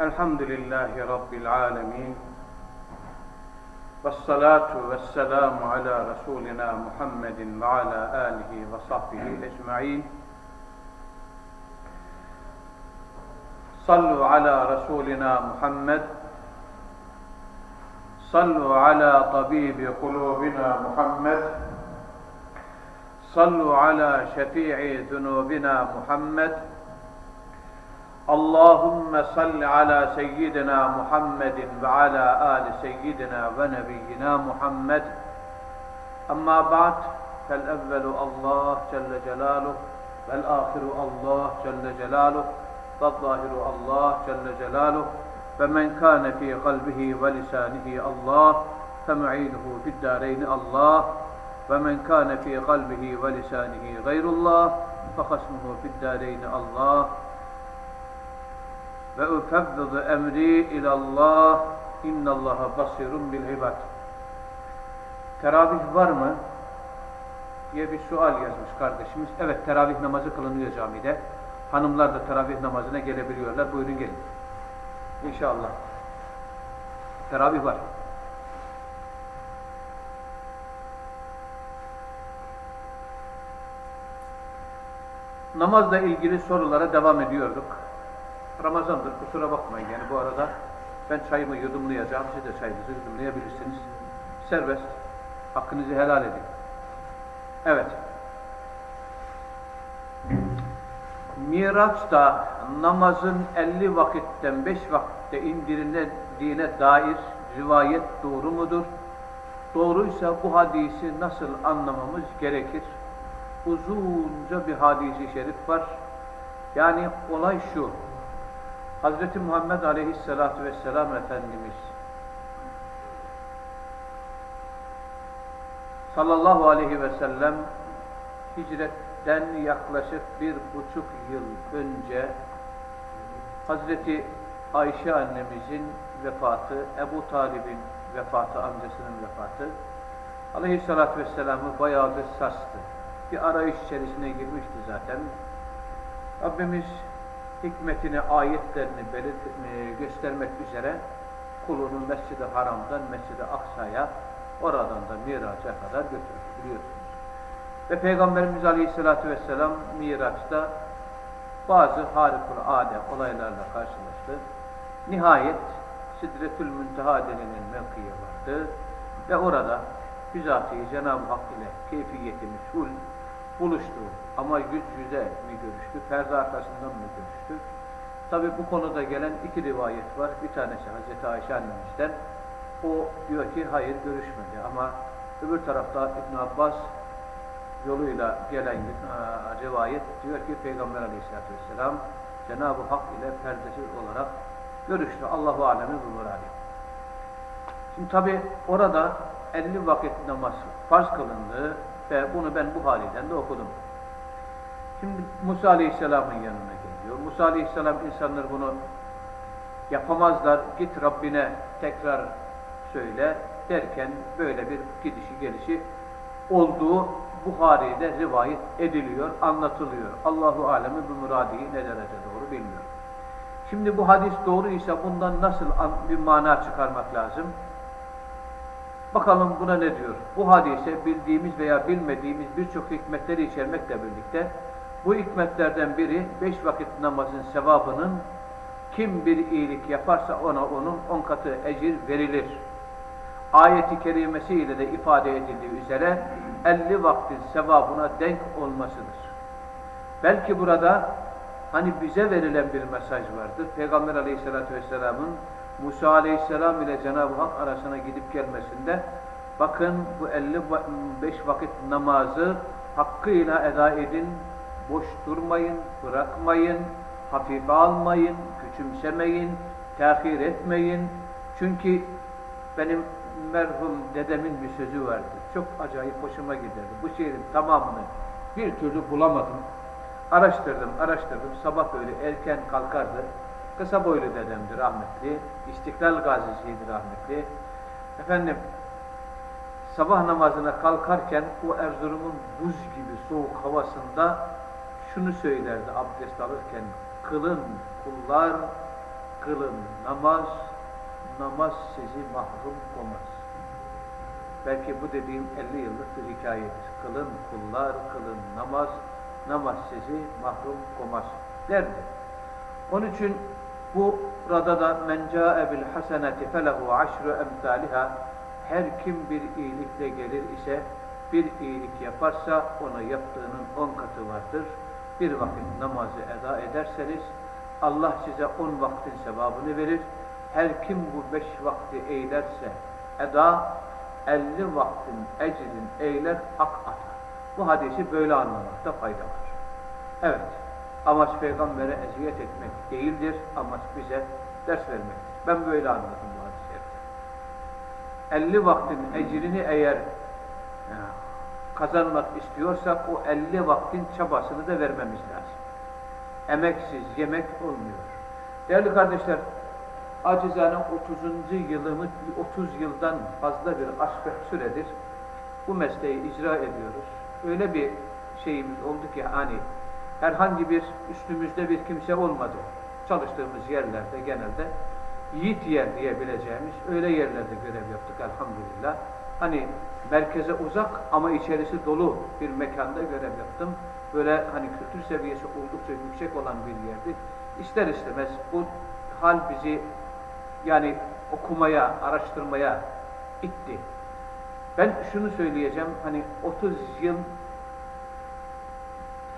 الحمد لله رب العالمين والصلاة والسلام على رسولنا محمد وعلى آله وصحبه أجمعين. صلوا على رسولنا محمد صلوا على طبيب قلوبنا محمد صلوا على شفيع ذنوبنا محمد. اللهم صل على سيدنا محمد وعلى آل سيدنا ونبينا محمد. أما بعد فالأول الله جل جلاله والآخر الله جل جلاله والظاهر الله جل جلاله. فمن كان في قلبه ولسانه الله فمعينه في الدارين الله. ومن كان في قلبه ولسانه غير الله فخصمه في الدارين الله وأفوض أمري إلى الله إن الله بصير بالعباد Teravih var mı? diye bir sual yazmış kardeşimiz. Evet teravih namazı kılınıyor camide. Hanımlar da teravih namazına gelebiliyorlar. Buyurun gelin. İnşallah. Teravih var. Namazla ilgili sorulara devam ediyorduk. Ramazandır kusura bakmayın yani bu arada ben çayımı yudumlayacağım. Siz de çayınızı yudumlayabilirsiniz. Serbest. Hakkınızı helal edin. Evet. Miraç'ta namazın 50 vakitten 5 vakitte indirildiğine dair rivayet doğru mudur? Doğruysa bu hadisi nasıl anlamamız gerekir? Uzunca bir hadisi şerif var. Yani olay şu. Hazreti Muhammed Aleyhisselatü Vesselam Efendimiz sallallahu aleyhi ve sellem hicretten yaklaşık bir buçuk yıl önce Hazreti Ayşe annemizin vefatı, Ebu Talib'in vefatı, amcasının vefatı Aleyhisselatü Vesselam'ı bayağı bir sarstı. Bir arayış içerisine girmişti zaten. Rabbimiz hikmetini, ayetlerini belirt, e, göstermek üzere kulunu Mescid-i Haram'dan Mescid-i Aksa'ya oradan da Miraç'a kadar götürdü biliyorsunuz. Ve Peygamberimiz Aleyhisselatü Vesselam Miraç'ta bazı harikulade olaylarla karşılaştı. Nihayet Sidretül Münteha denilen mevkiye vardı ve orada bizatihi Cenab-ı Hak ile keyfiyeti meşhul buluştu. Ama yüz yüze mi görüştü, perde arkasından mı görüştü? Tabi bu konuda gelen iki rivayet var. Bir tanesi Hazreti Ayşe annemizden. O diyor ki hayır görüşmedi ama öbür tarafta İbn Abbas yoluyla gelen e, rivayet diyor ki Peygamber Aleyhisselatü Vesselam Cenab-ı Hak ile perdesiz olarak görüştü. Allahu alemi bulur alim. Şimdi tabi orada 50 vakit namaz farz kılındı ve bunu ben bu haliden de okudum. Şimdi Musa Aleyhisselam'ın yanına geliyor. Musa Aleyhisselam insanlar bunu yapamazlar. Git Rabbine tekrar söyle derken böyle bir gidişi gelişi olduğu Buhari'de rivayet ediliyor, anlatılıyor. Allahu alemi bu muradiyi ne derece doğru bilmiyor. Şimdi bu hadis doğru ise bundan nasıl bir mana çıkarmak lazım? Bakalım buna ne diyor? Bu hadise bildiğimiz veya bilmediğimiz birçok hikmetleri içermekle birlikte bu hikmetlerden biri beş vakit namazın sevabının kim bir iyilik yaparsa ona onun on katı ecir verilir. Ayeti kerimesiyle de ifade edildiği üzere 50 vaktin sevabına denk olmasıdır. Belki burada hani bize verilen bir mesaj vardır. Peygamber aleyhissalatü vesselamın Musa aleyhisselam ile Cenab-ı Hak arasına gidip gelmesinde bakın bu 55 vakit namazı hakkıyla eda edin, boş durmayın, bırakmayın, hafife almayın, küçümsemeyin, tehir etmeyin. Çünkü benim merhum dedemin bir sözü vardı. Çok acayip hoşuma giderdi. Bu şiirin tamamını bir türlü bulamadım. Araştırdım, araştırdım. Sabah böyle erken kalkardı. Kısa boylu dedemdi rahmetli. İstiklal gazisiydi rahmetli. Efendim sabah namazına kalkarken o Erzurum'un buz gibi soğuk havasında şunu söylerdi abdest alırken kılın kullar kılın namaz namaz sizi mahrum olmaz. Belki bu dediğim 50 yıllık bir hikayedir. Kılın kullar kılın namaz namaz sizi mahrum olmaz derdi. Onun için burada da men ca'e bil haseneti felehu aşru emsaliha her kim bir iyilikle gelir ise bir iyilik yaparsa ona yaptığının on katı vardır. Bir vakit namazı eda ederseniz Allah size on vaktin sevabını verir. Her kim bu beş vakti eylerse eda elli vaktin ecrin eyler ak atar. Bu hadisi böyle anlamakta fayda var. Evet, amaç peygambere eziyet etmek değildir, amaç bize ders vermektir. Ben böyle anladım bu hadis-i şerifte. 50 vaktin ecrini eğer ya, kazanmak istiyorsak o 50 vaktin çabasını da vermemiz lazım. Emeksiz yemek olmuyor. Değerli kardeşler, acizane 30. yılımı 30 yıldan fazla bir aşk süredir bu mesleği icra ediyoruz. Öyle bir şeyimiz oldu ki hani herhangi bir üstümüzde bir kimse olmadı. Çalıştığımız yerlerde genelde yiğit yer diyebileceğimiz öyle yerlerde görev yaptık elhamdülillah. Hani merkeze uzak ama içerisi dolu bir mekanda görev yaptım. Böyle hani kültür seviyesi oldukça yüksek olan bir yerdi. İster istemez bu hal bizi yani okumaya, araştırmaya itti. Ben şunu söyleyeceğim, hani 30 yıl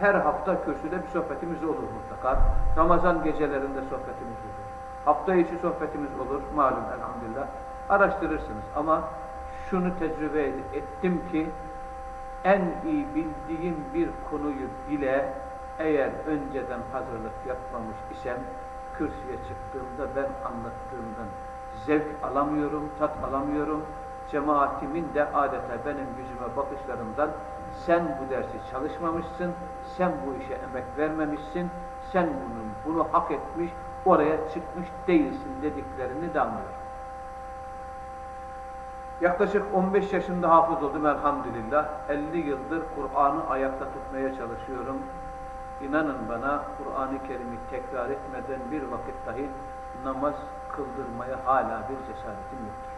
her hafta kürsüde bir sohbetimiz olur mutlaka. Ramazan gecelerinde sohbetimiz olur. Hafta içi sohbetimiz olur, malum elhamdülillah. Araştırırsınız ama şunu tecrübe ettim ki en iyi bildiğim bir konuyu bile eğer önceden hazırlık yapmamış isem kürsüye çıktığımda ben anlattığımdan zevk alamıyorum, tat alamıyorum. Cemaatimin de adeta benim yüzüme bakışlarımdan sen bu dersi çalışmamışsın, sen bu işe emek vermemişsin, sen bunun, bunu hak etmiş, oraya çıkmış değilsin dediklerini de anlıyorum. Yaklaşık 15 yaşında hafız oldum elhamdülillah. 50 yıldır Kur'an'ı ayakta tutmaya çalışıyorum. İnanın bana Kur'an-ı Kerim'i tekrar etmeden bir vakit dahi namaz kıldırmaya hala bir cesaretim yoktur.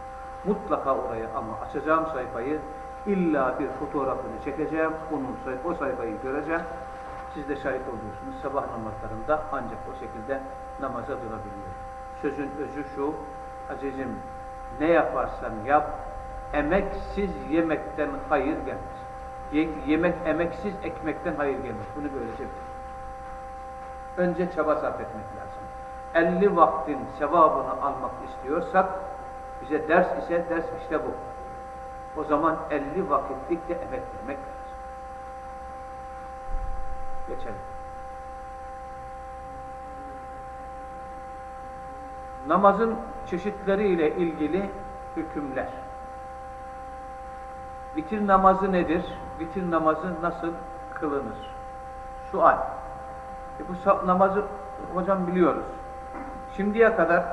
Mutlaka oraya ama açacağım sayfayı illa bir fotoğrafını çekeceğim. Onun o sayfayı göreceğim. Siz de şahit oluyorsunuz. Sabah namazlarında ancak o şekilde namaza durabiliyorum. Sözün özü şu, azizim ne yaparsan yap, emeksiz yemekten hayır gelmez. Ye yemek emeksiz ekmekten hayır gelmez. Bunu böylece bilir. Önce çaba sarf etmek lazım. 50 vaktin sevabını almak istiyorsak, bize ders ise ders işte bu. O zaman 50 vakitlik de emek vermek lazım. Geçelim. Namazın çeşitleriyle ilgili hükümler. Vitir namazı nedir? Vitir namazı nasıl kılınır? Sual. E bu namazı hocam biliyoruz. Şimdiye kadar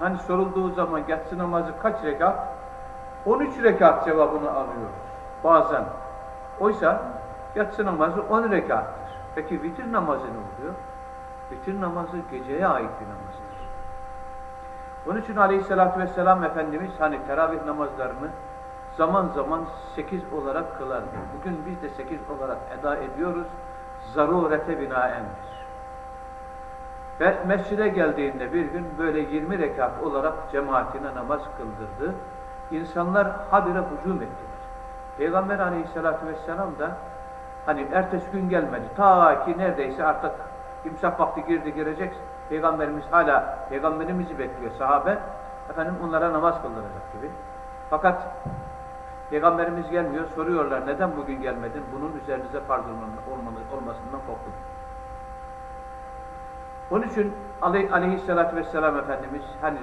hani sorulduğu zaman yatsı namazı kaç rekat? 13 rekat cevabını alıyoruz. Bazen. Oysa yatsı namazı 10 rekattır. Peki vitir namazı ne oluyor? Vitir namazı geceye ait bir namazdır. Onun için aleyhissalatü vesselam Efendimiz hani teravih namazlarını zaman zaman 8 olarak kılardı. Bugün biz de 8 olarak eda ediyoruz. Zarurete binaendir. Ve mescide geldiğinde bir gün böyle 20 rekat olarak cemaatine namaz kıldırdı. İnsanlar habire hücum ettiler. Peygamber aleyhissalatü vesselam da hani ertesi gün gelmedi. Ta ki neredeyse artık imsak vakti girdi girecek. Peygamberimiz hala peygamberimizi bekliyor sahabe. Efendim onlara namaz kıldıracak gibi. Fakat Peygamberimiz gelmiyor. Soruyorlar neden bugün gelmedin? Bunun üzerinize farz olmasından korktum. Onun için aleyhissalatü vesselam Efendimiz hani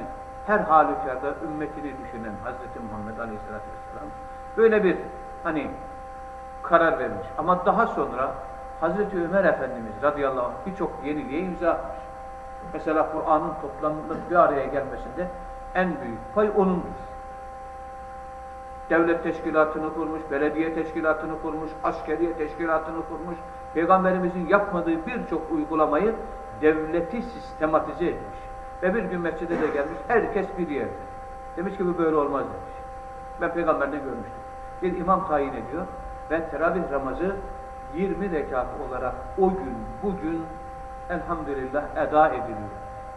her halükarda ümmetini düşünen Hazreti Muhammed aleyhissalatü vesselam böyle bir hani karar vermiş. Ama daha sonra Hazreti Ömer Efendimiz radıyallahu anh birçok yeniliğe imza atmış. Mesela Kur'an'ın toplamında bir araya gelmesinde en büyük pay onundur. devlet teşkilatını kurmuş, belediye teşkilatını kurmuş, askeriye teşkilatını kurmuş. Peygamberimizin yapmadığı birçok uygulamayı devleti sistematize etmiş. Ve bir gün mescide de gelmiş, herkes bir yerde. Demiş ki bu böyle olmaz demiş. Ben peygamberden görmüştüm. Bir imam tayin ediyor ve teravih namazı 20 rekat olarak o gün, bugün elhamdülillah eda ediliyor.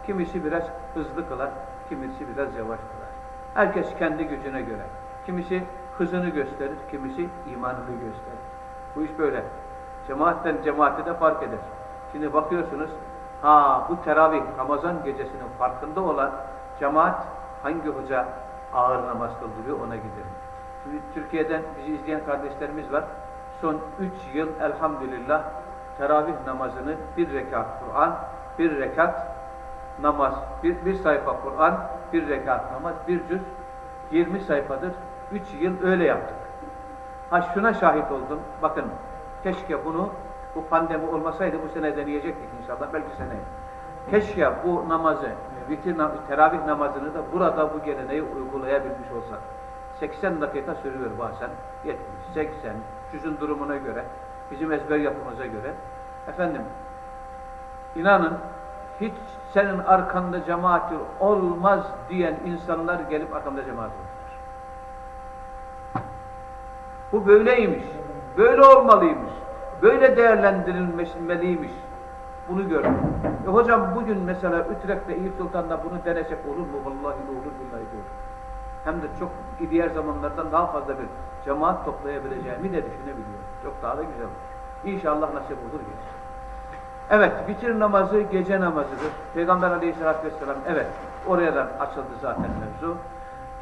Kimisi biraz hızlı kılar, kimisi biraz yavaş kılar. Herkes kendi gücüne göre. Kimisi hızını gösterir, kimisi imanını gösterir. Bu iş böyle. Cemaatten cemaate de fark eder. Şimdi bakıyorsunuz, ha bu teravih, Ramazan gecesinin farkında olan cemaat hangi hoca ağır namaz kıldırıyor ona gidelim. Türkiye'den bizi izleyen kardeşlerimiz var. Son 3 yıl elhamdülillah teravih namazını bir rekat Kur'an, bir rekat namaz, bir, bir sayfa Kur'an, bir rekat namaz, bir cüz, 20 sayfadır. 3 yıl öyle yaptık. Ha şuna şahit oldum. Bakın keşke bunu bu pandemi olmasaydı bu sene deneyecektik inşallah. Belki seneye. Keşke bu namazı, vitir, teravih namazını da burada bu geleneği uygulayabilmiş olsak. 80 dakika sürüyor bazen. 70, 80, cüzün durumuna göre, bizim ezber yapımıza göre. Efendim, inanın hiç senin arkanda cemaati olmaz diyen insanlar gelip arkamda cemaat olurlar. Bu böyleymiş. Böyle olmalıymış. Böyle değerlendirilmeliymiş. Bunu gördüm. E hocam bugün mesela Ütrecht'te İyi Sultan'da bunu denesek olur mu? Vallahi de olur, billahi de olur. Hem de çok diğer zamanlardan daha fazla bir cemaat toplayabileceğimi de düşünebiliyorum. Çok daha da güzel olur. İnşallah nasip olur gelir. Evet, vitir namazı gece namazıdır. Peygamber aleyhissalatü vesselam, evet, oradan açıldı zaten mevzu.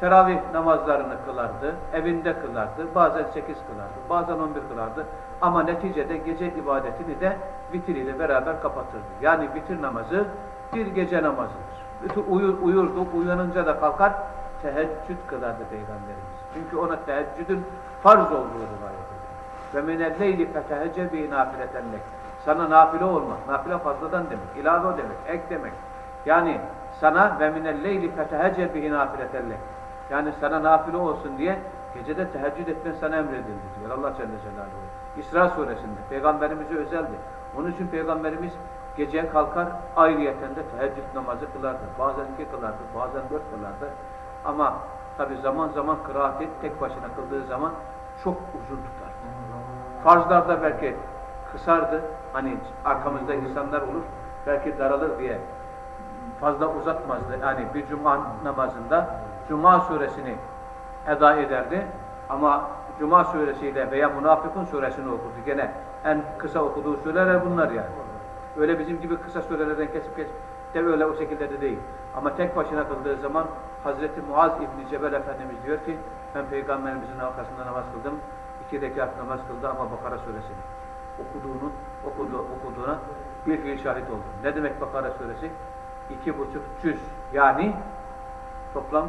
Teravih namazlarını kılardı, evinde kılardı, bazen sekiz kılardı, bazen on bir kılardı. Ama neticede gece ibadetini de vitir ile beraber kapatırdı. Yani vitir namazı bir gece namazıdır. Uyur, uyurdu, uyanınca da kalkar, teheccüd kılardı Peygamberimiz. Çünkü ona teheccüdün farz olduğu rivayet edilir. Ve minelleyli fetehecce bi nafiletenlek. Sana nafile olma. Nafile fazladan demek. ilave demek. Ek demek. Yani sana ve minelleyli fetehecce bihi nafiletenlek. Yani sana nafile olsun diye gecede teheccüd etmen sana emredildi diyor Allah Celle Celaluhu. İsra suresinde. Peygamberimize özeldi. Onun için Peygamberimiz geceye kalkar ayrıyeten de teheccüd namazı kılardı. Bazen iki kılardı, bazen dört kılardı. Ama tabi zaman zaman kıraati tek başına kıldığı zaman çok uzun tutar. Farzlarda belki kısardı. Hani arkamızda insanlar olur. Belki daralır diye fazla uzatmazdı. Yani bir cuma namazında Cuma suresini eda ederdi. Ama Cuma suresiyle veya Münafıkun suresini okurdu. Gene en kısa okuduğu sureler bunlar yani. Öyle bizim gibi kısa surelerden kesip kesip de öyle o şekilde de değil. Ama tek başına kıldığı zaman Hazreti Muaz İbni Cebel Efendimiz diyor ki ben Peygamberimizin arkasında namaz kıldım. iki rekat namaz kıldı ama Bakara suresini okuduğunu, okudu, okuduğuna bir fiil şahit oldum. Ne demek Bakara suresi? İki buçuk cüz. Yani toplam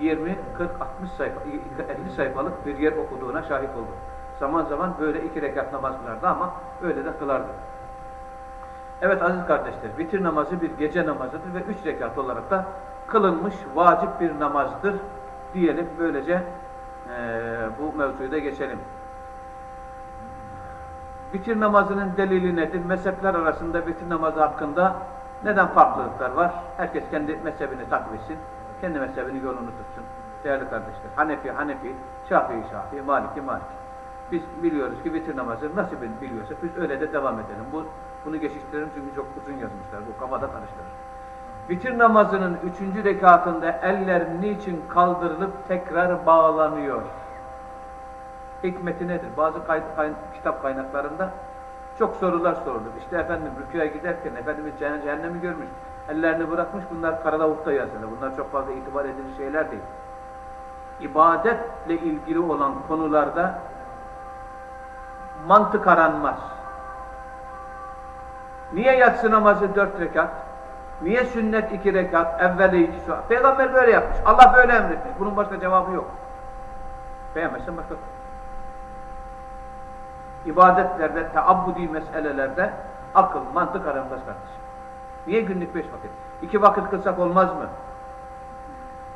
20, 40, 60 sayfa, 50 sayfalık bir yer okuduğuna şahit oldum. Zaman zaman böyle iki rekat namaz kılardı ama öyle de kılardı. Evet aziz kardeşler, vitir namazı bir gece namazıdır ve üç rekat olarak da kılınmış vacip bir namazdır diyelim. Böylece eee, bu mevzuyu da geçelim. Vitir namazının delili nedir? Mezhepler arasında vitir namazı hakkında neden farklılıklar var? Herkes kendi mezhebini takip. Kendi mezhebini yolunu tutsun. Değerli kardeşler. Hanefi, Hanefi, Şafii, Şafii, Maliki, Maliki. Biz biliyoruz ki vitir namazı nasıl biliyorsak biz öyle de devam edelim. Bu, bunu geçiştirelim çünkü çok uzun yazmışlar. Bu kafada karıştırır. Vitir namazının üçüncü rekatında eller niçin kaldırılıp tekrar bağlanıyor? Hikmeti nedir? Bazı kay, kay, kitap kaynaklarında çok sorular sorulur. İşte efendim rüküye giderken Efendimiz cehennem- cehennemi görmüş. Ellerini bırakmış. Bunlar Karadavuk'ta yazılı. Bunlar çok fazla itibar edici şeyler değil. İbadetle ilgili olan konularda mantık aranmaz. Niye yatsı namazı dört rekat? Niye sünnet iki rekat? Evveli iki su. Peygamber böyle yapmış. Allah böyle emretmiş. Bunun başka cevabı yok. Beğenmezsen başka. İbadetlerde, teabbudi meselelerde akıl, mantık aranmaz kardeşim. Niye günlük beş vakit? İki vakit kılsak olmaz mı?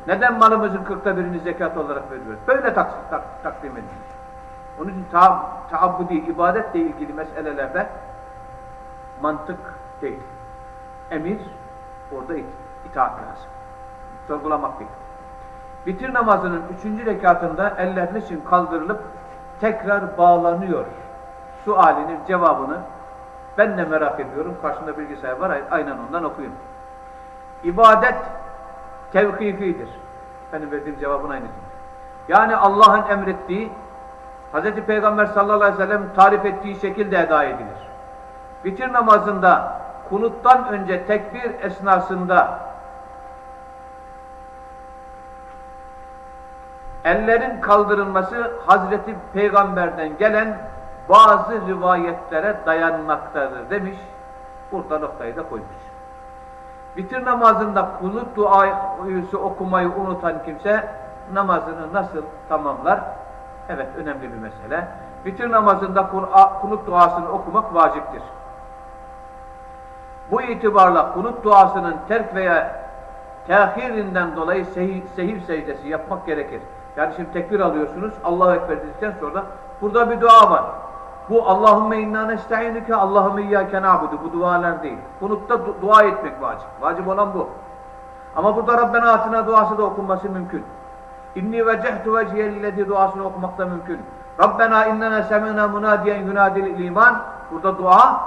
Neden malımızın kırkta birini zekat olarak veriyoruz? Böyle tak, tak, takdim edilmiş. Onun için ta, taabbudi, ibadetle ilgili meselelerde mantık değil. Emir, orada it, itaat lazım. Sorgulamak değil. Bitir namazının üçüncü rekatında eller için kaldırılıp tekrar bağlanıyor. Sualinin cevabını ben de merak ediyorum. Karşımda bilgisayar var. Aynen ondan okuyun. İbadet tevkifidir. Benim verdiğim cevabın aynısı. Yani Allah'ın emrettiği Hz. Peygamber sallallahu aleyhi ve sellem tarif ettiği şekilde eda edilir. Bitir namazında kunuttan önce tekbir esnasında ellerin kaldırılması Hazreti Peygamber'den gelen bazı rivayetlere dayanmaktadır demiş. Burada noktayı da koymuş. Bitir namazında kunut duası okumayı unutan kimse namazını nasıl tamamlar? Evet önemli bir mesele. Bitir namazında kunut duasını okumak vaciptir. Bu itibarla kunut duasının terk veya tehirinden dolayı sehir, sehir secdesi yapmak gerekir. Yani şimdi tekbir alıyorsunuz. Allahu Ekber dedikten sonra burada bir dua var. Bu Allahümme inna nesta'inuke Allahümme iyyâke na'budu. Bu dualar değil. Kunutta du dua etmek vacip. Vacip olan bu. Ama burada Rabbena atına duası da okunması mümkün. İnni vecehtu vecihellezi duasını okumak da mümkün. Rabbena innena semina munadiyen yunadil iman. Burada dua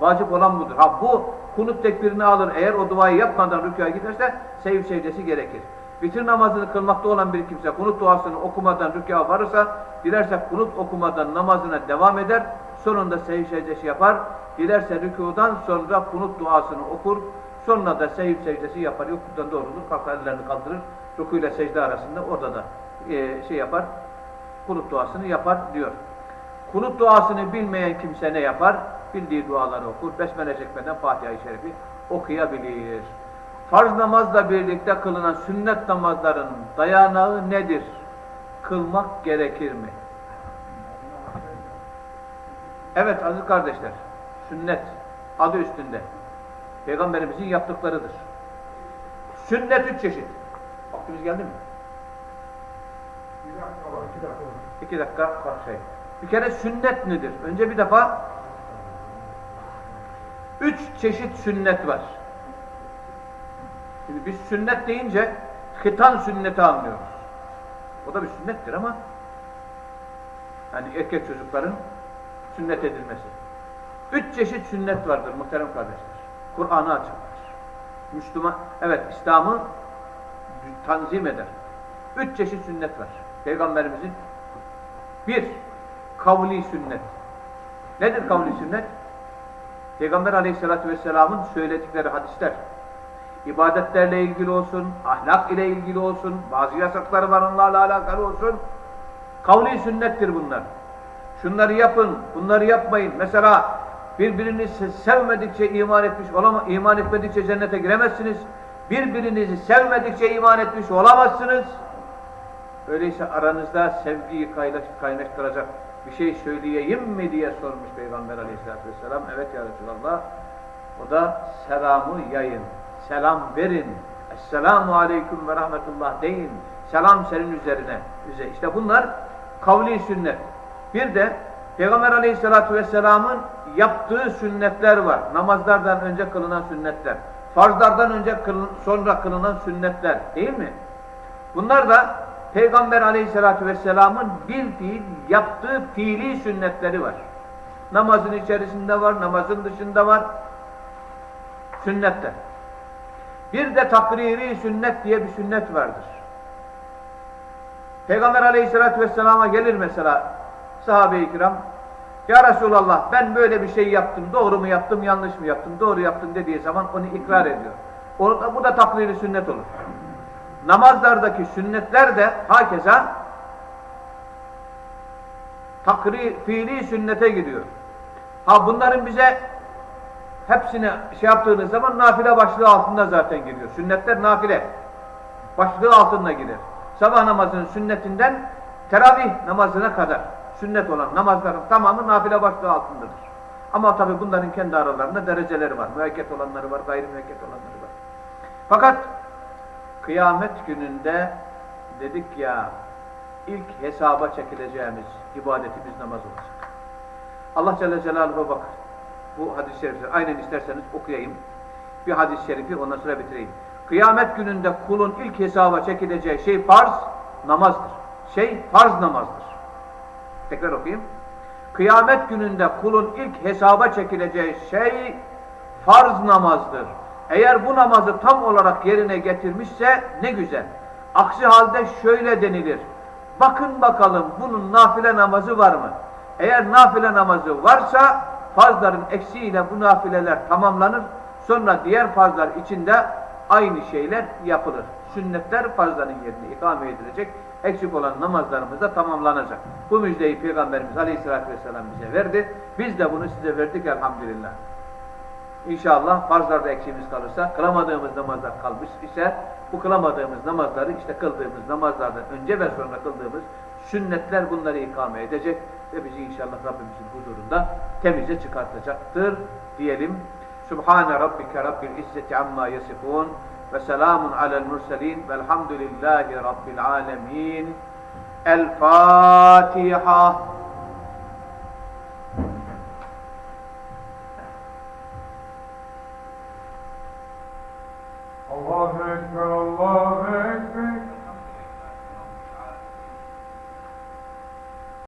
vacip olan budur. Ha bu kunut tekbirini alır. Eğer o duayı yapmadan rükûya giderse seyif secdesi gerekir. Bitir namazını kılmakta olan bir kimse kunut duasını okumadan rükûa varırsa dilerse kunut okumadan namazına devam eder. Sonunda seyif secdesi yapar. Dilerse rükûdan sonra kunut duasını okur. Sonra da seyif secdesi yapar. Yokuktan doğrulur. Kalkar ellerini kaldırır. Rükû ile secde arasında orada da e, şey yapar. Kunut duasını yapar diyor. Kunut duasını bilmeyen kimse ne yapar? Bildiği duaları okur. Besmele çekmeden Fatiha-i Şerif'i okuyabilir. Farz namazla birlikte kılınan sünnet namazların dayanağı nedir? Kılmak gerekir mi? Evet aziz kardeşler, sünnet adı üstünde. Peygamberimizin yaptıklarıdır. Sünnet üç çeşit. Vaktimiz geldi mi? Bir dakika var, iki dakika var. İki dakika şey. Bir kere sünnet nedir? Önce bir defa üç çeşit sünnet var. Şimdi biz sünnet deyince hitan sünneti anlıyoruz. O da bir sünnettir ama yani erkek çocukların sünnet edilmesi. Üç çeşit sünnet vardır muhterem kardeşler. Kur'an'ı açıklar. Müslüman, evet İslam'ı tanzim eder. Üç çeşit sünnet var. Peygamberimizin bir, kavli sünnet. Nedir kavli sünnet? Peygamber aleyhissalatü vesselamın söyledikleri hadisler. İbadetlerle ilgili olsun, ahlak ile ilgili olsun, bazı yasakları var onlarla alakalı olsun. Kavli sünnettir bunlar. Şunları yapın, bunları yapmayın. Mesela birbirinizi sevmedikçe iman etmiş olama, iman etmedikçe cennete giremezsiniz. Birbirinizi sevmedikçe iman etmiş olamazsınız. Öyleyse aranızda sevgiyi kaynaştıracak bir şey söyleyeyim mi diye sormuş Peygamber aleyhissalatü vesselam. Evet ya Resulallah. O da selamı yayın. Selam verin. Esselamu aleyküm ve rahmetullah deyin. Selam senin üzerine. İşte bunlar kavli sünnet. Bir de Peygamber aleyhissalatü vesselamın yaptığı sünnetler var. Namazlardan önce kılınan sünnetler. Farzlardan önce kılın, sonra kılınan sünnetler. Değil mi? Bunlar da Peygamber aleyhissalatü vesselamın bir fiil yaptığı fiili sünnetleri var. Namazın içerisinde var, namazın dışında var. Sünnetler. Bir de takriri sünnet diye bir sünnet vardır. Peygamber aleyhissalatü vesselama gelir mesela sahabe-i kiram. Ya Resulallah ben böyle bir şey yaptım. Doğru mu yaptım, yanlış mı yaptım? Doğru yaptım dediği zaman onu ikrar ediyor. O, bu da takriri sünnet olur. Namazlardaki sünnetler de hakeza takri, fiili sünnete giriyor. Ha bunların bize hepsini şey yaptığınız zaman nafile başlığı altında zaten giriyor. Sünnetler nafile. Başlığı altında girer. Sabah namazının sünnetinden teravih namazına kadar sünnet olan namazların tamamı nafile başlığı altındadır. Ama tabi bunların kendi aralarında dereceleri var. Müekket olanları var, gayri müekket olanları var. Fakat Kıyamet gününde dedik ya ilk hesaba çekileceğimiz ibadetimiz namaz olacak. Allah Celle Celaluhu'ya bak. Bu hadis-i şerifleri aynen isterseniz okuyayım. Bir hadis-i şerifi ondan sonra bitireyim. Kıyamet gününde kulun ilk hesaba çekileceği şey farz namazdır. Şey farz namazdır. Tekrar okuyayım. Kıyamet gününde kulun ilk hesaba çekileceği şey farz namazdır. Eğer bu namazı tam olarak yerine getirmişse ne güzel. Aksi halde şöyle denilir. Bakın bakalım bunun nafile namazı var mı? Eğer nafile namazı varsa farzların eksiğiyle bu nafileler tamamlanır. Sonra diğer farzlar içinde aynı şeyler yapılır. Sünnetler farzların yerine ikame edilecek. Eksik olan namazlarımız da tamamlanacak. Bu müjdeyi Peygamberimiz Aleyhisselatü Vesselam bize verdi. Biz de bunu size verdik elhamdülillah. İnşallah farzlarda eksiğimiz kalırsa, kılamadığımız namazlar kalmış ise bu kılamadığımız namazları işte kıldığımız namazlardan önce ve sonra kıldığımız sünnetler bunları ikame edecek ve bizi inşallah Rabbimizin huzurunda temize çıkartacaktır diyelim. Subhane rabbike rabbil izzeti amma yasifun ve selamun alel murselin velhamdülillahi rabbil alemin. El Fatiha.